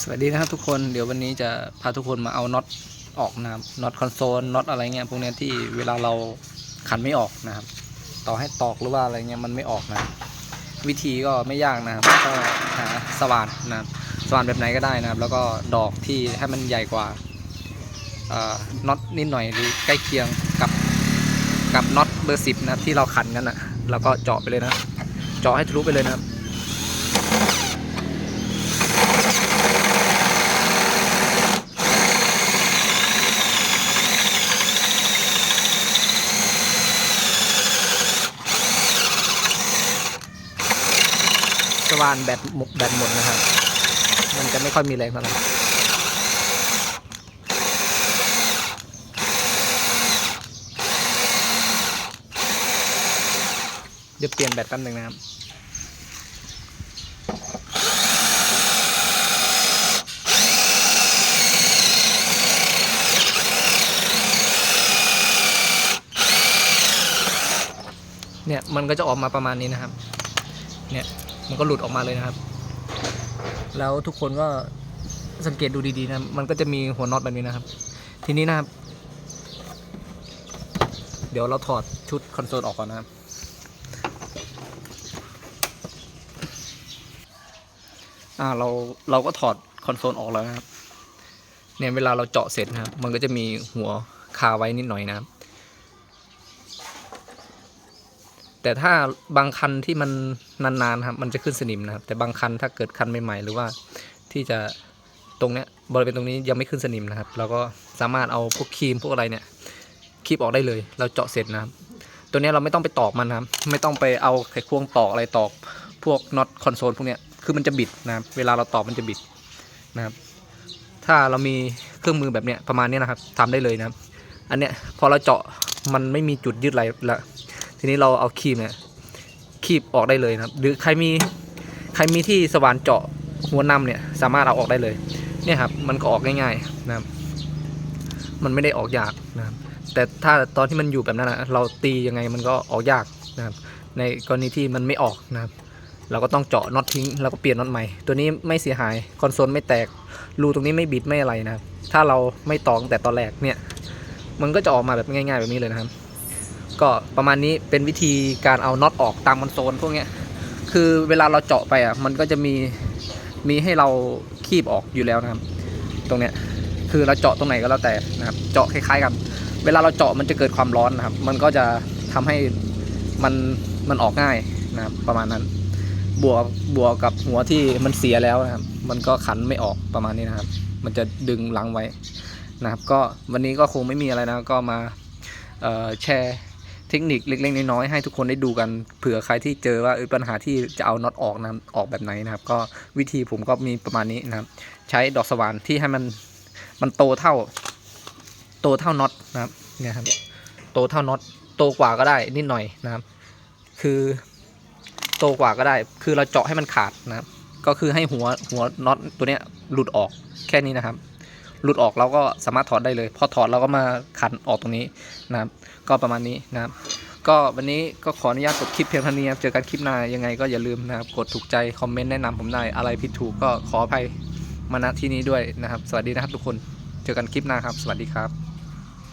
สวัสดีนะครับทุกคนเดี๋ยววันนี้จะพาทุกคนมาเอาน็อตออกนะครับน็อตคอนโซลน็อตอะไรเงี้ยพวกเนี้ยที่เวลาเราขันไม่ออกนะครับ ต่อให้ตอกหรือว่าอะไรเงี้ยมันไม่ออกนะ วิธีก็ไม่ยากนะครับก็หาสว่านนะครับสว่านแบบไหนก็ได้นะครับ แล้วก็ดอกที่ให้มันใหญ่กว่าเอ่อน็อตนิดหน่อยหรือใกล้เคียงกับกับน็อตเบอร์สิบนะที่เราขันกันนะแล้วก็เจาะไปเลยนะ เจาะให้ทะลุไปเลยนะครับ สว่านแบตหมดแบตหมดนะครับ มันจะไม่ค่อยมีแรงเท่าไหร่เดี๋ยวเปลี่ยนแบตแป๊บหนึ่งนะครับเนี่ยมันก็จะออกมาประมาณนี้นะครับ เนี่ย มันก็หลุดออกมาเลยนะครับ แล้วทุกคนก็สังเกตดูดีๆนะมันก็จะมีหัวน็อตแบบนี้นะครับ ทีนี้นะครับ เดี๋ยวเราถอดชุดคอนโซลออกก่อนนะครับอ่าเราเราก็ถอดคอนโซลออกแล้วนะครับเนี่ยเวลาเราเจาะเสร็จนะครับ มันก็จะมีหัวคาไว้นิดหน่อยนะครับ แต่ถ้าบางคันที่มันนานๆครับมันจะขึ้นสนิมนะครับ แต่บางคันถ้าเกิดคันใหม่ๆหรือว่าที่จะตรงเนี้ยบริเวณตรงนี้ยังไม่ขึ้นสนิมนะครับ เราก็สามารถเอาพวกครีมพวกอะไรเนี่ยคีบออกได้เลย เราเจาะเสร็จนะครับ ตัวเนี้ยเราไม่ต้องไปตอกมันนะครับ ไม่ต้องไปเอาไขควงตอกอะไรตอกพวกน็อตคอนโซลพวกเนี้ยคือมันจะบิดนะครับเวลาเราตอกมันจะบิดนะครับ ถ้าเรามีเครื่องมือแบบเนี้ยประมาณเนี้ยนะครับทำได้เลยนะครับ อันเนี้ยพอเราเจาะมันไม่มีจุดยืดอะไรแล้ว ทีนี้เราเอาครีมเนี่ยคีบออกได้เลยนะครับ หรือใครมีใครมีที่สว่านเจาะหัวนำเนี่ยสามารถเอาออกได้เลย เนี่ยครับมันก็ออกง่ายๆนะครับ มันไม่ได้ออกยากนะครับ แต่ถ้าตอนที่มันอยู่แบบนั้นนะเราตียังไงมันก็ออกยากนะครับ ในกรณีที่มันไม่ออกนะครับเราก็ต้องเจาะน็อตทิ้งแล้วก็เปลี่ยนน็อตใหม่ ตัวนี้ไม่เสียหายคอนโซลไม่แตกรูตรงนี้ไม่บิดไม่อะไรนะครับ ถ้าเราไม่ตองแต่ตอนแรกเนี่ย มันก็จะออกมาแบบง่าย ๆแบบนี้เลยนะครับ ก็ประมาณนี้เป็นวิธีการเอาน็อตออกตามคอนโซลพวกนี้คือเวลาเราเจาะไปอะมันก็จะมีมีให้เราคีบออกอยู่แล้วนะครับ ตรงเนี้ยคือเราเจาะตรงไหนก็แล้วแต่นะครับ เจาะคล้ายๆกัน เวลาเราเจาะมันจะเกิดความร้อนนะครับ มันก็จะทำให้มันมันออกง่ายนะครับ ประมาณนั้น บวกบวกกับหัวที่มันเสียแล้วนะครับ มันก็ขันไม่ออกประมาณนี้นะครับ มันจะดึงหลังไว้นะครับ ก็วันนี้ก็คงไม่มีอะไรนะก็มาแชร์ เทคนิคเล็ก ๆ น้อยๆให้ทุกคนได้ดูกันเผื่อใครที่เจอว่าปัญหาที่จะเอาน็อตออกนะออกแบบไหนนะครับ ก็วิธีผมก็มีประมาณนี้นะครับ ใช้ดอกสว่านที่ให้มันมันโตเท่า โตเท่าน็อตนะครับเนี่ยครับ โตเท่าน็อตโตกว่าก็ได้นิดหน่อยนะครับ คือโตกว่าก็ได้ คือเราเจาะให้มันขาดนะครับ ก็คือให้หัวหัวน็อตตัวเนี้ยหลุดออกแค่นี้นะครับ หลุดออกเราก็สามารถถอดได้เลย พอถอดเราก็มาขันออกตรงนี้นะครับก็ประมาณนี้นะครับก็วันนี้ก็ขออนุญาตจบคลิปเพียงเท่านี้ครับเจอกันคลิปหน้ายังไงก็อย่าลืมนะครับกดถูกใจคอมเมนต์แนะนำผมได้อะไรผิดถูกก็ขออภัยมาณที่นี้ด้วยนะครับ สวัสดีนะครับทุกคนเจอกันคลิปหน้าครับ สวัสดีครับ